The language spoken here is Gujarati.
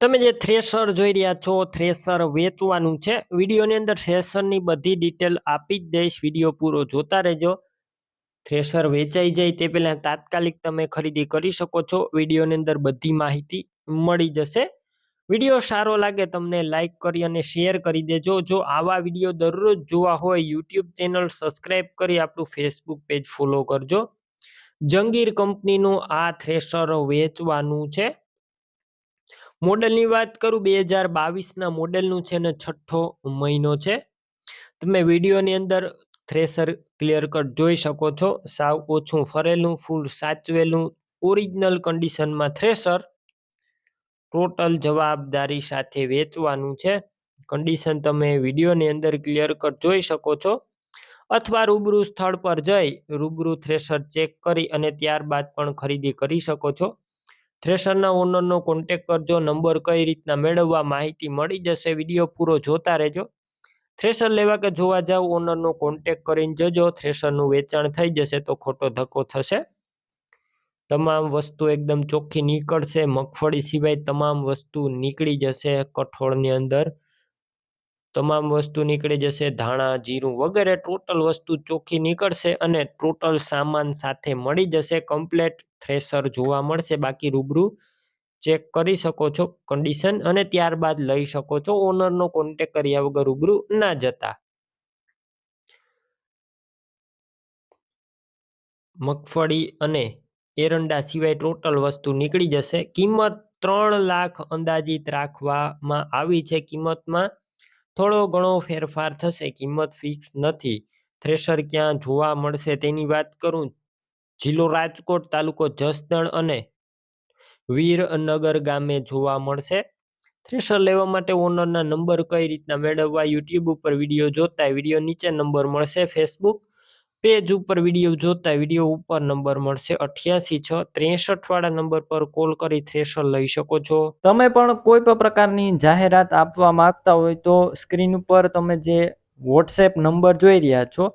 તમે જે થ્રેશર જોઈ રહ્યા છો થ્રેસર વેચવાનું છે, વિડીયોની અંદર થ્રેસરની બધી ડિટેલ આપી જ દઈશ. વીડિયો પૂરો જોતા રહેજો. થ્રેશર વેચાઈ જાય તે પહેલાં તાત્કાલિક તમે ખરીદી કરી શકો છો. વિડીયોની અંદર બધી માહિતી મળી જશે. વીડિયો સારો લાગે તમને લાઇક કરી અને શેર કરી દેજો. જો આવા વીડિયો દરરોજ જોવા હોય યુટ્યુબ ચેનલ સબસ્ક્રાઈબ કરી આપણું ફેસબુક પેજ ફોલો કરજો. જંગીર કંપનીનું આ થ્રેશર વેચવાનું છે. મોડલની વાત કરું બે હજાર બાવીસના મોડેલનું છે ને છઠ્ઠો મહિનો છે. તમે વિડીયોની અંદર થ્રેસર ક્લિયર કટ જોઈ શકો છો. સાવ ઓછું ફરેલું, ફૂલ સાચવેલું, ઓરિજિનલ કન્ડિશનમાં થ્રેસર ટોટલ જવાબદારી સાથે વેચવાનું છે. કન્ડિશન તમે વિડીયોની અંદર ક્લિયર કટ જોઈ શકો છો. અથવા રૂબરૂ સ્થળ પર જઈ રૂબરૂ થ્રેસર ચેક કરી અને ત્યારબાદ પણ ખરીદી કરી શકો છો. થ્રેશરના ઓનરનો કોન્ટેક કરજો, નંબર કઈ રીતના મેળવવા માહિતી મળી જશે વીડિયો પૂરો જોતા રહેજો. થ્રેશર લેવા કે જોવા જાવ, ઓનરનો કોન્ટેક કરીને જજો, થ્રેશરનું વેચાણ થઈ જશે તો ખોટો ધક્કો થશે. તમામ વસ્તુ એકદમ ચોખ્ખી નીકળશે, મગફળી સિવાય તમામ વસ્તુ નીકળી જશે કઠોળની અંદર. તમામ વસ્તુ નીકળી જશે, ધાણા, જીરું વગેરે, ટોટલ વસ્તુ ચોખ્ખી નીકળશે અને ટોટલ સામાન સાથે મળી જશે કમ્પ્લેટ થ્રેસર જોવા મળશે, બાકી રૂબરૂ ચેક કરી શકો છો કન્ડિશન અને ત્યારબાદ લઈ શકો છો ઓનરનો કોન્ટેક કર્યા વગર રૂબરૂ ના જતા. મગફળી અને એરંડા સિવાય ટોટલ વસ્તુ નીકળી જશે. કિંમત ત્રણ લાખ અંદાજિત રાખવામાં આવી છે. કિંમતમાં થોડો ઘણો ફેરફાર થશે. કિંમત ફિક્સ નથી. થ્રેશર ક્યાં જોવા મળશે તેની વાત કરું જિલ્લો રાજકોટ, તાલુકો જસદણ અને વીરનગર ગામે જોવા મળશે. થ્રેશર લેવા માટે ઓનરના નંબર કઈ રીતના મેળવવા યુટ્યુબ ઉપર વીડિયો જોતા વીડિયો નીચે નંબર મળશે. ફેસબુક પેજ ઉપર વીડિયો જોતા વીડિયો ઉપર નંબર મળશે. અઠ્યાસી છ ત્રેસઠ વાળા નંબર પર કોલ કરી થ્રેશર લઈ શકો છો. તમે પણ કોઈ પણ પ્રકારની જાહેરાત આપવા માંગતા હોય તો સ્ક્રીન ઉપર તમે જે વોટ્સએપ નંબર જોઈ રહ્યા છો